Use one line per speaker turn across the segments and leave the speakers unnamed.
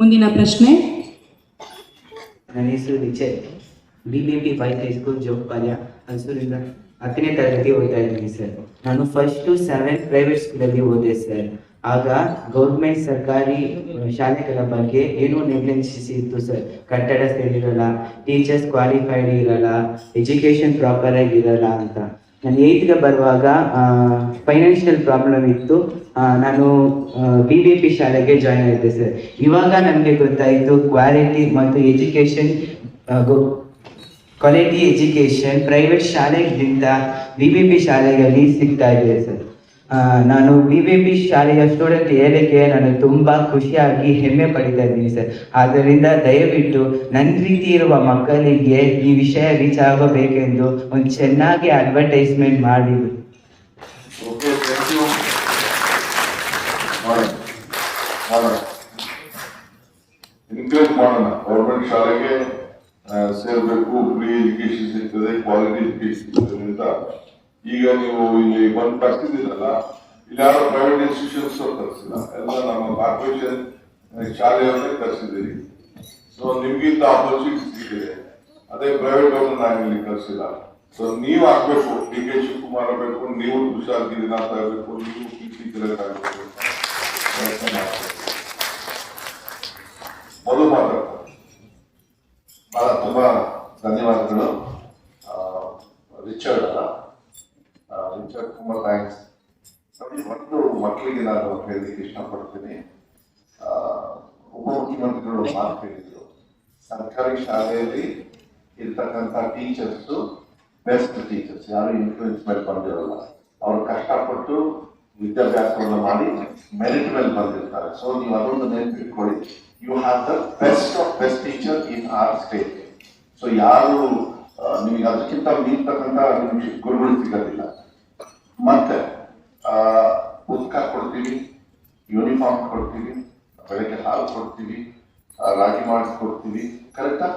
ಮುಂದಿನ ಪ್ರಶ್ನೆ.
ನನ್ನ ಹೆಸರು Vijay. B B P five high school Jogapalya ಹಸೂರಿಂದ ಹತ್ತನೇ ತರಗತಿ ಓದ್ತಾ ಇದ್ದೀನಿ ಸರ್ ನಾನು ಫಸ್ಟ್ ಸೆವೆಂತ್ ಪ್ರೈವೇಟ್ ಸ್ಕೂಲಲ್ಲಿ ಓದಿದೆ ಸರ್ ಆಗ ಗೌರ್ಮೆಂಟ್ ಸರ್ಕಾರಿ ಶಾಲೆಗಳ ಬಗ್ಗೆ ಏನೂ ನಿರ್ಲಕ್ಷಿಸಿತ್ತು ಸರ್ ಕಟ್ಟಡ ಸರಿಯಿರಲ್ಲ ಟೀಚರ್ಸ್ ಕ್ವಾಲಿಫೈಡ್ ಇರಲ್ಲ ಎಜುಕೇಶನ್ ಪ್ರಾಪರ್ ಆಗಿರಲ್ಲ ಅಂತ. ನಾನು ಏಯ್ತ್ಗೆ ಬರುವಾಗ ಫೈನಾನ್ಷಿಯಲ್ ಪ್ರಾಬ್ಲಮ್ ಇತ್ತು. ನಾನು ಬಿ ಬಿ ಪಿ ಶಾಲೆಗೆ ಜಾಯ್ನ್ ಆಯಿತು ಸರ್ ಇವಾಗ ನಮಗೆ ಗೊತ್ತಾಯಿತು ಕ್ವಾಲಿಟಿ ಮತ್ತು ಎಜುಕೇಷನ್ ಕ್ವಾಲಿಟಿ ಎಜುಕೇಷನ್ ಪ್ರೈವೇಟ್ ಶಾಲೆಗಿಂತ ಬಿ ಬಿ ಪಿ ಶಾಲೆಗಳಲ್ಲಿ ಸಿಗ್ತಾ ಇದೆ ಸರ್ ನಾನು ಬಿ ಬಿ ಪಿ ಶಾಲೆಯ ಸ್ಟೂಡೆಂಟ್ ಏರಿಕೆ ನಾನು ತುಂಬ ಖುಷಿಯಾಗಿ ಹೆಮ್ಮೆ ಪಡಿತಾ ಇದ್ದೀನಿ ಸರ್. ಆದ್ದರಿಂದ ದಯವಿಟ್ಟು ನನ್ನ ರೀತಿ ಇರುವ ಮಕ್ಕಳಿಗೆ ಈ ವಿಷಯ ರೀಚ್ ಆಗಬೇಕೆಂದು ಒಂದು ಚೆನ್ನಾಗಿ ಅಡ್ವರ್ಟೈಸ್ಮೆಂಟ್ ಮಾಡಿ.
ಎನ್ಕರೇಜ್ ಮಾಡೋಣ. ಗೌರ್ಮೆಂಟ್ ಶಾಲೆಗೆ ಸೇರಬೇಕು ಫ್ರೀ ಎಜುಕೇಶನ್ ಸಿಗ್ತದೆ ಕ್ವಾಲಿಟಿ ಸಿಗ್ತದೆ ಅಂತ. ಈಗ ನೀವು ಇಲ್ಲಿ ಬಂದು ಬರ್ತಿದ್ದೀರಲ್ಲ ಇಲ್ಲಿ ಯಾರೋ ಪ್ರೈವೇಟ್ ಇನ್ಸ್ಟಿಟ್ಯೂಷನ್ಸ್ ಕರ್ಸಿಲ್ಲ. ಎಲ್ಲ ನಮ್ಮ ಕಾರ್ಪೊರೇಷನ್ ಶಾಲೆಯವ್ರನ್ನೇ ಕರ್ಸಿದ್ದೀರಿ. ಸೊ ನಿಮ್ಗಿಂತ ಆಪರ್ಚುನಿಟಿ ಸಿಕ್ಕಿದೆ ಅದೇ ಪ್ರೈವೇಟ್ ಅವ್ರನ್ನ ನಾನು ಇಲ್ಲಿ ಕರ್ಸಿಲ್ಲ. ಸೊ ನೀವು ಆಗ್ಬೇಕು. ಡಿ ಕೆ ಶಿವಕುಮಾರ್ ಆಗಬೇಕು, ನೀವು ತುಷಾರ್ ಗಿರಿನಾಥ್ ಆಗಬೇಕು, ನೀವು ಪಿ ಸಿ ಮಾಡ್ಬೇಕು ಮೊದಲು ಮಾತಾಡ್ತಾರೆ ಬಹಳ ತುಂಬಾ ಧನ್ಯವಾದಗಳು. ರಿಚರ್ಡ್ ಅಲ್ಲ ರಿಚರ್ಡ್ ತುಂಬಾ ಥ್ಯಾಂಕ್ಸ್ ಒಂದು ಮಕ್ಕಳಿಗೆ ನಾನು ಹೇಳಲಿಕ್ಕೆ ಇಷ್ಟಪಡ್ತೀನಿ. ಉಪಮುಖ್ಯಮಂತ್ರಿಗಳು ಮಾತು ಹೇಳಿದ್ರು. ಸರ್ಕಾರಿ ಶಾಲೆಯಲ್ಲಿ ಇರ್ತಕ್ಕಂಥ ಟೀಚರ್ಸ್ ಬೆಸ್ಟ್ ಟೀಚರ್ಸ್, ಯಾರು ಇನ್ಫ್ಲೂಯೆನ್ಸ್ ಮೇಲೆ ಬಂದಿರಲ್ಲ. ಅವ್ರು ಕಷ್ಟಪಟ್ಟು ವಿದ್ಯಾಭ್ಯಾಸವನ್ನು ಮಾಡಿ ಮೆರಿಟ್ ಮೇಲೆ ಬಂದಿರ್ತಾರೆ. ಸೊ ನೀವು ಅದೊಂದು ನೆನಪಿಟ್ಕೊಳ್ಳಿ. You have the best of best teacher in our state so ಯಾರು ನಿಮಗೆ ಅದಕ್ಕಿಂತ ಮೀರ್ತಕ್ಕಂಥ ನಿಮಗೆ ಗುರುಗಳು ಸಿಗೋದಿಲ್ಲ ಮತ್ತೆ ಉದ್ಕ ಕೊಡ್ತೀವಿ ಯೂನಿಫಾರ್ಮ್ ಕೊಡ್ತೀವಿ, ಬೆಳಗ್ಗೆ ಹಾಲು ಕೊಡ್ತೀವಿ ರಾಗಿ ಮಾಡಿಸ್ಕೊಡ್ತೀವಿ ಕರೆಕ್ಟಾ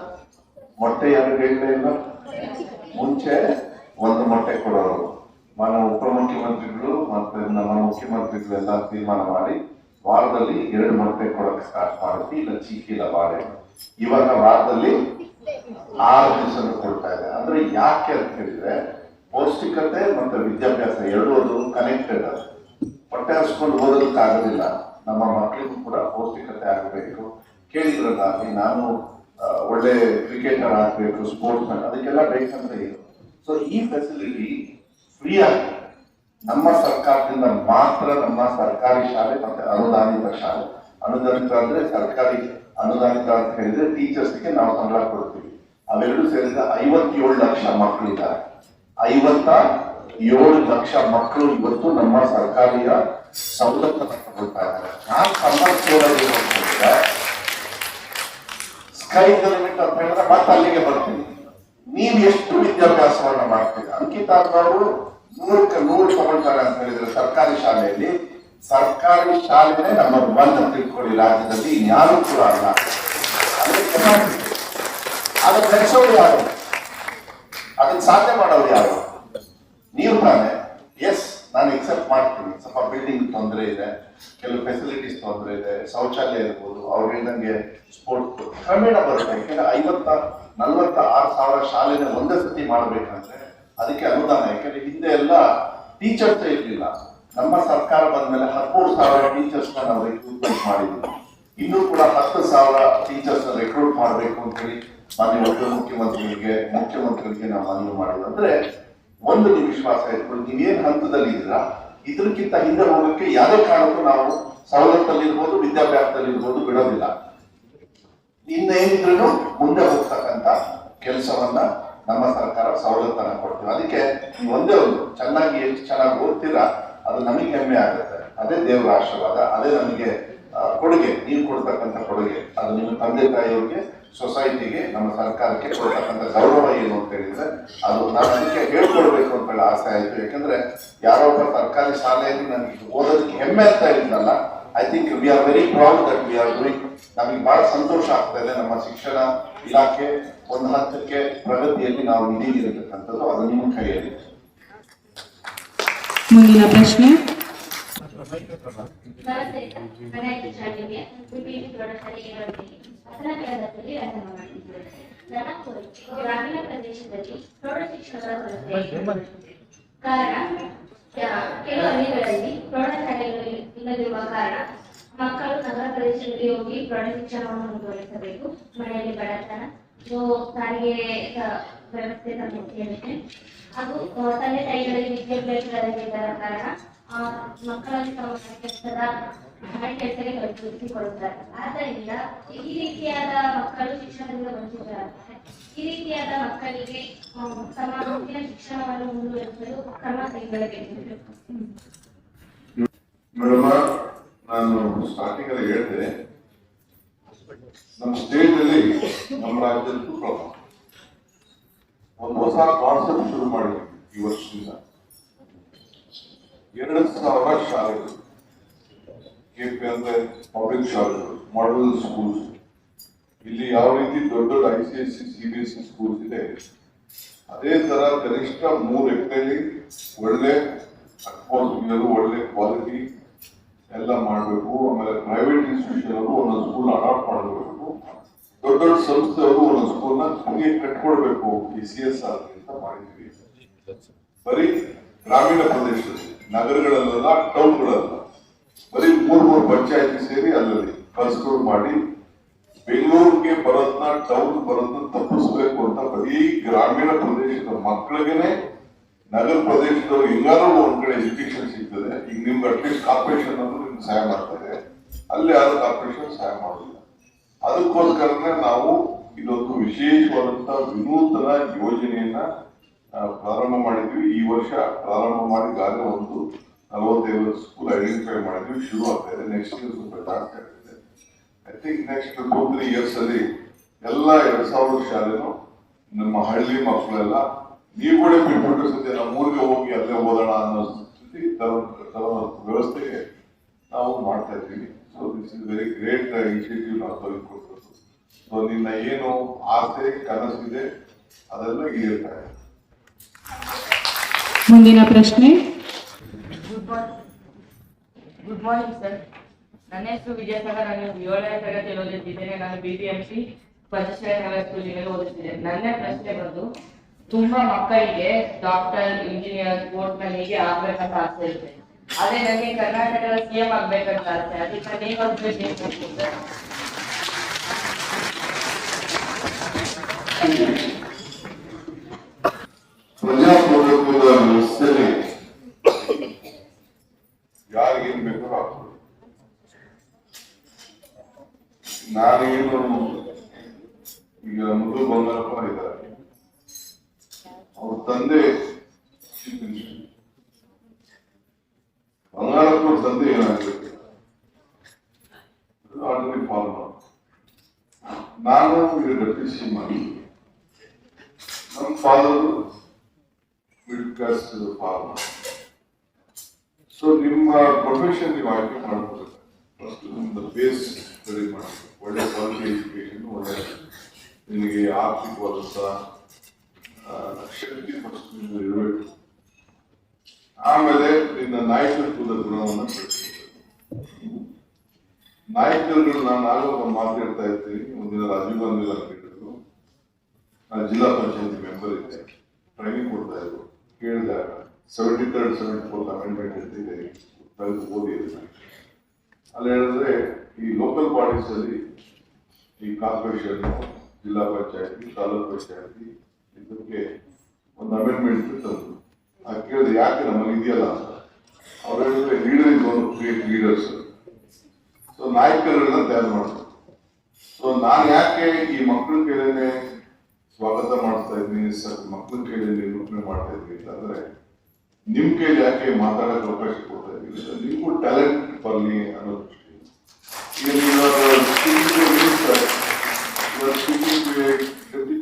ಮೊಟ್ಟೆ ಯಾರು ಹೇಳ್ತಾ ಇಲ್ಲ ಮುಂಚೆ ಒಂದು ಮೊಟ್ಟೆ ಕೊಡೋರು. ಮಾನ್ಯ ಉಪಮುಖ್ಯಮಂತ್ರಿಗಳು ಮತ್ತೆ ನಮ್ಮ ಮುಖ್ಯಮಂತ್ರಿಗಳೆಲ್ಲ ತೀರ್ಮಾನ ಮಾಡಿ ವಾರದಲ್ಲಿ ಎರಡು ಮೊಟ್ಟೆ ಕೊಡಕ್ಕೆ ಸ್ಟಾರ್ಟ್ ಮಾಡುತ್ತೆ, ಇಲ್ಲ ಚೀಕಿಲ್ಲ ಬಾಳೆ. ಇವಾಗ ವಾರದಲ್ಲಿ ಆರು ದಿವಸ ಕೊಡ್ತಾ ಇದೆ. ಅಂದ್ರೆ ಯಾಕೆ ಅಂತ ಹೇಳಿದ್ರೆ ಪೌಷ್ಟಿಕತೆ ಮತ್ತು ವಿದ್ಯಾಭ್ಯಾಸ ಎರಡೂ ಕನೆಕ್ಟೆಡ್ ಅದು. ಹೊಟ್ಟೆ ಹಸ್ಕೊಂಡು ಓದೋದಕ್ಕಾಗೋದಿಲ್ಲ ನಮ್ಮ ಮಕ್ಕಳಿಗೂ ಕೂಡ ಪೌಷ್ಟಿಕತೆ ಆಗಬೇಕು. ಕೇಳಿದ್ರಲ್ಲ ನಾನು ಒಳ್ಳೆ ಕ್ರಿಕೆಟರ್ ಆಗಬೇಕು ಸ್ಪೋರ್ಟ್ಸ್ ಮ್ಯಾನ್ ಅದಕ್ಕೆಲ್ಲ ಬೇಕಂತ ಇದು. ಸೊ ಈ ಫೆಸಿಲಿಟಿ ಫ್ರೀ ಆಗಿದೆ. ನಮ್ಮ ಸರ್ಕಾರದಿಂದ ಮಾತ್ರ ನಮ್ಮ ಸರ್ಕಾರಿ ಶಾಲೆ ಮತ್ತೆ ಅನುದಾನಿತ ಶಾಲೆ. ಅನುದಾನಿತ ಅಂದ್ರೆ ಸರ್ಕಾರಿ ಅನುದಾನಿತ ಅಂತ ಹೇಳಿದ್ರೆ ಟೀಚರ್ಸ್ಗೆ ನಾವು ಸಂಬಳ ಕೊಡ್ತೀವಿ. ಅವೆರಡು ಸೇರಿದ ಐವತ್ತೇಳು ಲಕ್ಷ ಮಕ್ಕಳಿದ್ದಾರೆ ಐವತ್ತ ಏಳು ಲಕ್ಷ ಮಕ್ಕಳು ಇವತ್ತು ನಮ್ಮ ಸರ್ಕಾರಿಯ ಸವಲತ್ತು ತಗೊಳ್ತಾ ಇದ್ದಾರೆ. ನಾನು ಸಮರ್ಥ ಸ್ಕೈ ಗವರ್ಮೆಂಟ್ ಅಂತ ಹೇಳಿದ್ರೆ ಮತ್ತೆ ಅಲ್ಲಿಗೆ ಬರ್ತೀನಿ. ನೀವು ಎಷ್ಟು ವಿದ್ಯಾಭ್ಯಾಸವನ್ನ ಮಾಡ್ತೀರಿ? ಅಂಕಿತ ಅವರು ನೂರಕ್ಕೆ ನೂರು ತಗೊಳ್ತಾರೆ ಅಂತ ಹೇಳಿದ್ರೆ ಸರ್ಕಾರಿ ಶಾಲೆಯಲ್ಲಿ. ಸರ್ಕಾರಿ ಶಾಲೆನೇ ನಮ್ಮ ಬಂದ ತಿಳ್ಕೊಳ್ಳಿ ರಾಜ್ಯದಲ್ಲಿ. ಯಾರು ಕೂಡ ಅಲ್ಲ. ಅದಕ್ಕೆ ನಡೆಸೋರು ಯಾರು? ಅದನ್ನ ಸಾಧ್ಯ ಮಾಡೋರು ಯಾರು? ನೀವು ತಾನೆ. ಎಸ್ ನಾನು ಎಕ್ಸೆಪ್ಟ್ ಮಾಡ್ತೀನಿ. ಸ್ವಲ್ಪ ಬಿಲ್ಡಿಂಗ್ ತೊಂದರೆ ಇದೆ. ಕೆಲವು ಫೆಸಿಲಿಟೀಸ್ ತೊಂದರೆ ಇದೆ. ಶೌಚಾಲಯ ಇರ್ಬೋದು. ಅವ್ರಿಗೆ ನನಗೆ ಸ್ಪೋರ್ಟ್ ಕ್ರಮೇಣ ಬರುತ್ತೆ. ಯಾಕೆಂದ್ರೆ ಐವತ್ತ, ನಲ್ವತ್ತ ಆರು ಸಾವಿರ ಶಾಲೆನ ಒಂದೇ ಸತಿ ಮಾಡಬೇಕಂದ್ರೆ ಅದಕ್ಕೆ ಅನುದಾನ. ಯಾಕೆಂದ್ರೆ ಹಿಂದೆ ಎಲ್ಲ ಟೀಚರ್ಸ್ ಇರಲಿಲ್ಲ. ನಮ್ಮ ಸರ್ಕಾರ ಬಂದ್ಮೇಲೆ ಹದಿಮೂರು ಸಾವಿರ ಟೀಚರ್ಸ್ ನಾವು ರಿಕ್ರೂಟ್ಮೆಂಟ್ ಮಾಡಿದ್ವಿ. ಇನ್ನೂ ಕೂಡ ಹತ್ತು ಸಾವಿರ ಟೀಚರ್ಸ್ ರಿಕ್ರೂಟ್ ಮಾಡಬೇಕು ಅಂತ ಹೇಳಿ ಮಾನ್ಯ ಉಪಮುಖ್ಯಮಂತ್ರಿಗಳಿಗೆ ಮುಖ್ಯಮಂತ್ರಿಗಳಿಗೆ ನಾವು ಮನವಿ ಮಾಡೋದಂದ್ರೆ ಒಂದು ನೀವು ವಿಶ್ವಾಸ ಇಟ್ಕೊಂಡು ನೀವೇನ್ ಹಂತದಲ್ಲಿ ಇದ್ದೀರಾ? ಇದಕ್ಕಿಂತ ಹಿಂದೆ ಹೋಗಕ್ಕೆ ಯಾವುದೇ ಕಾರಣಕ್ಕೂ ನಾವು ಸವಲತ್ತಲ್ಲಿ ಇರ್ಬೋದು ವಿದ್ಯಾಭ್ಯಾಸದಲ್ಲಿ ಇರ್ಬೋದು ಬಿಡೋದಿಲ್ಲ ಇನ್ನೇನಿದ್ರು ಮುಂದೆ ಹೋಗ್ತಕ್ಕಂತ ಕೆಲಸವನ್ನ ನಮ್ಮ ಸರ್ಕಾರ ಸವಲತ್ತನ್ನ ಕೊಡ್ತೀವಿ. ಅದಕ್ಕೆ ಒಂದೇ ಒಂದು, ಚೆನ್ನಾಗಿ ಎಷ್ಟು ಚೆನ್ನಾಗಿ ಓದ್ತೀರಾ, ಅದು ನಮಗೆ ಹೆಮ್ಮೆ ಆಗುತ್ತೆ. ಅದೇ ದೇವರ ಆಶೀರ್ವಾದ, ಅದೇ ನಮಗೆ ಕೊಡುಗೆ, ನೀವು ಕೊಡ್ತಕ್ಕಂಥ ಕೊಡುಗೆ. ಅದು ನಿಮ್ಮ ತಂದೆ ತಾಯಿಯವ್ರಿಗೆ ಸೊಸೈಟಿಗೆ ನಮ್ಮ ಸರ್ಕಾರಕ್ಕೆ ಕೊಡ್ತಕ್ಕಂಥ ಗೌರವ ಏನು ಅಂತ ಹೇಳಿದ್ರೆ, ಅದು ಅದಕ್ಕೆ ಹೇಳ್ಕೊಡ್ಬೇಕು ಅಂತ ಹೇಳಿ ಆಸೆ ಆಯ್ತು. ಯಾಕಂದ್ರೆ ಯಾರೋ ಒಬ್ಬ ಸರ್ಕಾರಿ ಶಾಲೆಯಲ್ಲಿ ನನಗೆ ಓದೋದಕ್ಕೆ ಹೆಮ್ಮೆ ಅಂತ ಹೇಳಿದ್ನಲ್ಲ I think we are very proud that we are doing ನಮಗೆ ಬಹಳ ಸಂತೋಷ ಆಗ್ತಾ ಇದೆ ನಮ್ಮ ಶಿಕ್ಷಣ ಇಲಾಖೆ ಒಂದು ಹಂತಕ್ಕೆ ಪ್ರಗತಿಯಲ್ಲಿ ನಾವು ಇಡೀ ಇರತಕ್ಕಂಥದ್ದು ಅದು ನಿಮ್ಮ ಕೈಯಲ್ಲಿ.
ಮುಂದಿನ ಪ್ರಶ್ನೆ.
ನನ್ನ ಗ್ರಾಮೀಣ ಪ್ರದೇಶದಲ್ಲಿ ಪ್ರೌಢ ಶಿಕ್ಷಕರ ಕಾರಣ ಕೆಲವು ಹಳ್ಳಿಗಳಲ್ಲಿ ಪ್ರೌಢಶಾಲೆಗಳು ಇಲ್ಲದಿರುವ ಕಾರಣ ಮಕ್ಕಳು ನಗರ ಪ್ರದೇಶದಲ್ಲಿ ಹೋಗಿ ಪ್ರೌಢ ಶಿಕ್ಷಣವನ್ನು ಮುಂದುವರಿಸಬೇಕು. ಮನೆಯಲ್ಲಿ ಬಡತನ ಸಾರಿಗೆ ವ್ಯವಸ್ಥೆ ಸಮಸ್ಯೆ ಇರುತ್ತೆ ಹಾಗೂ ತಂದೆ ತಾಯಿಗಳಿಗೆ ವಿದ್ಯಾಭ್ಯಾಸದ ಕಾರಣ ಆ, ಮಕ್ಕಳನ್ನು ತಮ್ಮ ಕೆಲಸದ ಕೆಲಸಕ್ಕೆ ಕಲ್ಪಿಸಿಕೊಳ್ಳುತ್ತಾರೆ ಆದ್ದರಿಂದ ಈ ರೀತಿಯಾದ ಮಕ್ಕಳು ಶಿಕ್ಷಣದಿಂದ ವಂಚಿತರಾಗ್ತಾರೆ. ಈ ರೀತಿಯಾದ ಮಕ್ಕಳಿಗೆ ತಮ್ಮ ಮುಂದಿನ ಶಿಕ್ಷಣವನ್ನು ಮುಂದುವರಿಸಲು ಕ್ರಮ ಕೈಗೊಳ್ಳಬೇಕು.
ನಾನು ಸ್ಟಾರ್ಟಿಂಗ್ ಹೇಳಿದೆ ನಮ್ಮ ಸ್ಟೇಟ್ ಅಲ್ಲಿ ನಮ್ಮ ರಾಜ್ಯದಲ್ಲೂ ಪ್ರಭಾವ ಒಂದು ಹೊಸ ಕಾನ್ಸೆಪ್ಟ್ ಶುರು ಮಾಡಿದ್ವಿ ಈ ವರ್ಷದಿಂದ. ಎರಡು ಸಾವಿರ ಶಾಲೆಗಳು. ಕೆಪಿ ಅಂದ್ರೆ ಪಬ್ಲಿಕ್ ಶಾಲೆಗಳು ಮಾಡಲ್ ಸ್ಕೂಲ್ಸ್ ಇಲ್ಲಿ ಯಾವ ರೀತಿ ದೊಡ್ಡ ದೊಡ್ಡ I C S C C B S C schools ಇದೆ, ಅದೇ ತರ ಕನಿಷ್ಠ ಮೂರು ಎಕರೆಯಲ್ಲಿ ಒಳ್ಳೆ ಅಟ್ಮಾಸ್ಫಿಯರ್ ಒಳ್ಳೆ ಕ್ವಾಲಿಟಿ ಎಲ್ಲ ಮಾಡಬೇಕು. ಆಮೇಲೆ ಪ್ರೈವೇಟ್ ಇನ್ಸ್ಟಿಟ್ಯೂಷನ್ ಅವರು ಒಂದೊಂದು ಸ್ಕೂಲ್ ಅಡಾಪ್ಟ್ ಮಾಡಬೇಕು ದೊಡ್ಡ ದೊಡ್ಡ ಸಂಸ್ಥೆಯವರು ಒಂದೊಂದು ಸ್ಕೂಲ್ನ ಹಂಗೆ ಕಟ್ಕೊಡ್ಬೇಕು ಈ ಸಿ ಎಸ್ ಆರ್ ಅಂತ ಮಾಡಿದ್ವಿ ಬರೀ ಗ್ರಾಮೀಣ ಪ್ರದೇಶದಲ್ಲಿ ನಗರಗಳಲ್ಲ ಟೌನ್ಗಳಲ್ಲ ಬರೀ ಮೂರ್ ಮೂರು ಪಂಚಾಯತಿ ಸೇರಿ ಅಲ್ಲಲ್ಲಿ ಕನ್ಸ್ಟ್ರೋಲ್ ಮಾಡಿ ಬೆಂಗಳೂರಿಗೆ ಬರೋದನ್ನ ಟೌನ್ ಬರೋದನ್ನ ತಪ್ಪಿಸ್ಬೇಕು ಅಂತ ಬರೀ ಗ್ರಾಮೀಣ ಪ್ರದೇಶದ ಮಕ್ಕಳಿಗೆನೆ ನಗರ ಪ್ರದೇಶದವ್ರು ಹೆಂಗಾರು ಒಂದ್ ಕಡೆ ಎಜುಕೇಶನ್ ಸಿಗ್ತದೆ. ಈಗ ನಿಮ್ಗೆ ಅಟ್ಲೀಸ್ಟ್ ಕಾರ್ಪೊರೇಷನ್ ಅಂದ್ರೆ ನಿಮ್ಗೆ ಸಹಾಯ ಮಾಡ್ತಾರೆ. ಅಲ್ಲಿ ಯಾರು ಕಾರ್ಪೊರೇಷನ್ ಸಹಾಯ ಮಾಡೋದಿಲ್ಲ. ಅದಕ್ಕೋಸ್ಕರನೇ ನಾವು ಇದೊಂದು ವಿಶೇಷವಾದಂತಹ ವಿನೂತನ ಯೋಜನೆಯನ್ನ ಪ್ರಾರಂಭ ಮಾಡಿದ್ವಿ. ಈ ವರ್ಷ ಪ್ರಾರಂಭ ಮಾಡಿ ಈಗಾಗಲೇ ಒಂದು ನಲವತ್ತೈದು ಸ್ಕೂಲ್ ಐಡೆಂಟಿಫೈ ಮಾಡಿದ್ವಿ. ಶುರು ಆಗ್ತಾ ಇದೆ. ನೆಕ್ಸ್ಟ್ ಇಯರ್ ಸ್ವಲ್ಪ ಜಾಸ್ತಿ ಆಗ್ತದೆ I think next two three years ಅಲ್ಲಿ ಎಲ್ಲ ಎರಡ್ ಸಾವಿರ ಶಾಲೆನೂ ನಮ್ಮ ಹಳ್ಳಿ ಮಕ್ಕಳೆಲ್ಲ, ನೀವು ಕೂಡ ಬಿಟ್ಬಿಟ್ಟು ಸದ್ಯ ನಮ್ಮ ಊರಿಗೆ ಹೋಗಿ ಅಲ್ಲೇ ಓದೋಣ ಅನ್ನೋ ಸ್ಥಿತಿ ವ್ಯವಸ್ಥೆಗೆ ನಾವು ಮಾಡ್ತಾ ಇದ್ದೀವಿ. So this is very great initiative ನಾವು ತೆಗೆದುಕೊಳ್ಬೇಕು ಸೊ ನಿನ್ನ ಏನು ಆಸೆ ಕನಸಿದೆ ಅದೆಲ್ಲ ಈಡೇರ್ತಾರೆ. ಇದೆ
ಮುಂದಿನ ಪ್ರಶ್ನೆ.
Good morning good morning sir ನನ್ನ ಹೆಸರು ವಿಜಯಸಾಗರ್ ನಾನು ಏಳನೇ ತರಗತಿಯಲ್ಲಿ ಓದುತ್ತಿದ್ದೇನೆ. ನಾನು B B M C Panchashreya Nagar ಸ್ಕೂಲಿನಲ್ಲಿ ಓದುತ್ತಿದ್ದೇನೆ. ನನ್ನ ಪ್ರಶ್ನೆ ಬಂದು ತುಂಬಾ ಮಕ್ಕಳಿಗೆ ಡಾಕ್ಟರ್ ಇಂಜಿನಿಯರ್ ಸ್ಪೋರ್ಟ್ಸ್ನಲ್ಲಿ ಹೀಗೆ ಆಗ್ಬೇಕಂತ ಆಸೆ ಇರುತ್ತೆ ಅದೇ ನನಗೆ ಕರ್ನಾಟಕದ ಸಿ ಎಂ ಆಗ್ಬೇಕಂತ ಆಸೆ. ಅದಕ್ಕೆ ನೀವು ಆಗ್ಬೇಕು ಸರ್
ಪ್ರಜಾಪ್ರಭುತ್ವದ ವ್ಯವಸ್ಥೆಯಲ್ಲಿ ಯಾರಿಗೇನ್ ಬೇಕೋ ಆಗ್ತದೆ ನಾನೇನು ಈಗ ಮಧು ಬಂಗಾರಪ್ಪ ಇದ್ದಾರೆ ಅವ್ರ ತಂದೆ chief minister. ಬಂಗಾರಪ್ಪ ಅವ್ರ ತಂದೆ ಏನಾಗಬೇಕು ಆರ್ಡಿನರಿ ಫಾರ್ಮರ್ ನಾನು ಈಗ ಡೆಪ್ಟಿ ಸಿ ಮಾಡಿ ನಮ್ಮ trust to the ಸೊ ನಿಮ್ಮ ಪ್ರೊಫೆಷನ್ ನೀವು ಆಯ್ಕೆ ಮಾಡ್ಕೊಳ್ಬೇಕು. ಫಸ್ಟ್ ನಿಮ್ಮದು ಬೇಸ್ ಸ್ಟಡಿ ಮಾಡಬೇಕು. ಒಳ್ಳೆ ಕ್ವಾಲಿಟಿ ನಿಮಗೆ ಒಳ್ಳೆ ನಿಮಗೆ ಆರ್ಥಿಕವಾದಂಥ ಶಕ್ತಿ ಫಸ್ಟ್ ನಿಮ್ಮದು ಇರಬೇಕು. ಆಮೇಲೆ ನಿನ್ನ ನಾಯಕತ್ವದ ಗುಣವನ್ನು ಬೆಳೆಸಬೇಕು ನಾಯಕರುಗಳು, ನಾನು ಆಗ ಮಾತಾಡ್ತಾ ಇರ್ತೀನಿ. ಒಂದಿನ ರಾಜೀವ್ ಗಾಂಧಿ ನಾನು ಜಿಲ್ಲಾ ಪಂಚಾಯತಿ ಮೆಂಬರ್ ಇದ್ದೆ. ಟ್ರೈನಿಂಗ್ ಕೊಡ್ತಾ ಇದ್ರು. ಕೇಳಿದ seventy third seventy fourth amendment ಇದೆ ತೆಗೆದು ಓದಿ. ಅಲ್ಲಿ ಹೇಳಿದ್ರೆ, ಈ ಲೋಕಲ್ ಬಾಡೀಸ್ ಅಲ್ಲಿ ಈ ಕಾರ್ಪೊರೇಷನ್ ಜಿಲ್ಲಾ ಪಂಚಾಯತಿ, ತಾಲೂಕು ಪಂಚಾಯತಿ, ಇದಕ್ಕೆ ಒಂದು ಅಮೆಂಡ್ಮೆಂಟ್ ತಂದು ಆ ಕೇಳಿದ್ರೆ ಯಾಕೆ ನಮ್ಮಲ್ಲಿ ಇದೆಯಲ್ಲ ಅಂತ. ಅವ್ರು ಹೇಳಿದ್ರೆ ಲೀಡರ್ ಇಸ್ ಒಂದು ಕ್ರಿಯೇಟ್ ಲೀಡರ್ಸ್ ಸೊ ನಾಯಕರನ್ನ ತಯಾರು ಮಾಡ್ತಾರೆ. ಸೊ ನಾನು ಯಾಕೆ ಈ ಮಕ್ಕಳ ಕೈಲೇನೆ ಸ್ವಾಗತ ಮಾಡ್ತಾ ಇದ್ದೀನಿ ಸರ್. ಮಕ್ಕಳ ಕೇಳಿ ನಿರೂಪಣೆ ಮಾಡ್ತಾ ಇದ್ದೀನಿ ಅಂತಂದ್ರೆ ನಿಮ್ ಕೈಲಿ ಯಾಕೆ ಮಾತಾಡಕ್ಕೆ ಅವಕಾಶ ಕೊಡ್ತಾ ಅಂದ್ರೆ, ನಿಮ್ಗೂ ಟ್ಯಾಲೆಂಟ್ ಬರಲಿ ಅನ್ನೋ ಡೆಪ್ಟಿ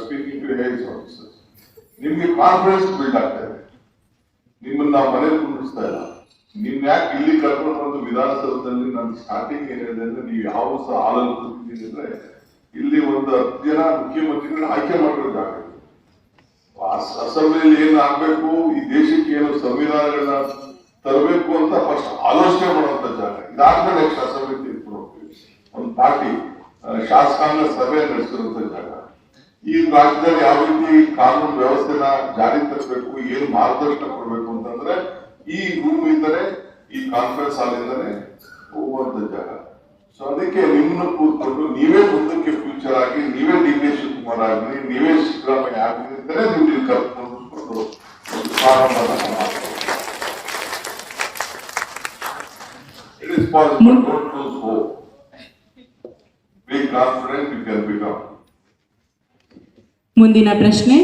ಸ್ಪೀಕಿಂಗ್ ನಿಮ್ಗೆ ಕಾನ್ಫಿಡೆನ್ಸ್ ಬಿಲ್ಡ್ ಆಗ್ತಾ ಇದೆ. ನಿಮ್ಮನ್ನ ನಾವು ಮನೇಲಿ ಕುಂಡಿಸ್ತಾ ಇಲ್ಲ. ನಿಮ್ ಯಾಕೆ ಇಲ್ಲಿ ಕರ್ಕೊಂಡು ಬಂದು ವಿಧಾನಸೌಧದಲ್ಲಿ ನಾನು ಸ್ಟಾರ್ಟಿಂಗ್ ಏನಿದೆ ಅಂದ್ರೆ, ನೀವು ಯಾವ ಸಹ ಹಾಲಲ್ಲಿ ಅಂದ್ರೆ ಇಲ್ಲಿ ಒಂದು ಹತ್ತು ಜನ ಮುಖ್ಯಮಂತ್ರಿಗಳನ್ನ ಆಯ್ಕೆ ಮಾಡಿರೋ ಜಾಗ ಅಸೆಂಬ್ಲಿಯಲ್ಲಿ ಏನು ಆಗ್ಬೇಕು? ಈ ದೇಶಕ್ಕೆ ಏನು ಸಂವಿಧಾನಗಳನ್ನ ತರಬೇಕು ಅಂತ ಫಸ್ಟ್ ಆಲೋಚನೆ ಮಾಡುವಂತ ಜಾಗ. ಇದಾದ್ಮೇಲೆ ನೆಕ್ಸ್ಟ್ ಅಸೆಂಬ್ಲಿ ತೀರ್ಪು ಹೋಗ್ತೀವಿ ಒಂದು ಪಾರ್ಟಿ ಶಾಸಕಾಂಗ ಸಭೆ ನಡೆಸಿರುವಂತ ಜಾಗ. ಈ ರಾಜ್ಯದಲ್ಲಿ ಯಾವ ರೀತಿ ಕಾನೂನು ವ್ಯವಸ್ಥೆನ ಜಾರಿ ತರಬೇಕು, ಏನು ಮಾರ್ಗದರ್ಶನ ಕೊಡಬೇಕು ಅಂತಂದ್ರೆ ಈ ರೂಮ್ ಇದ್ದರೆ, ಈ ಕಾನ್ಫರೆನ್ಸ್ ಹಾಲ್ ಇಂದನೇ ಹೋಗುವಂತ ಜಾಗ. ಸೊ ಅದಕ್ಕೆ ನಿಮ್ಮನ್ನ ಕೂತ್ಕೊಂಡು ನೀವೇ ಮುಂದಕ್ಕೆ ಫ್ಯೂಚರ್ ಆಗಿ ನೀವೇ ಡಿ ಕೆ ಶಿವಕುಮಾರ್ ಆಗಲಿ ನೀವೇ ಸಿದ್ದರಾಮಯ್ಯ ಆಗಲಿ ಅಂತಲೇ ನೀವು ಇಲ್ಲಿ ಕರ್ಕೊಂಡು ಕೂತ್ಕೊಂಡು ಒಂದು ಪ್ರಾರಂಭನ ಮಾಡ್ತೀವಿ It is possible, don't lose hope. Be confident you can become.
ಮುಂದಿನ ಪ್ರಶ್ನೆ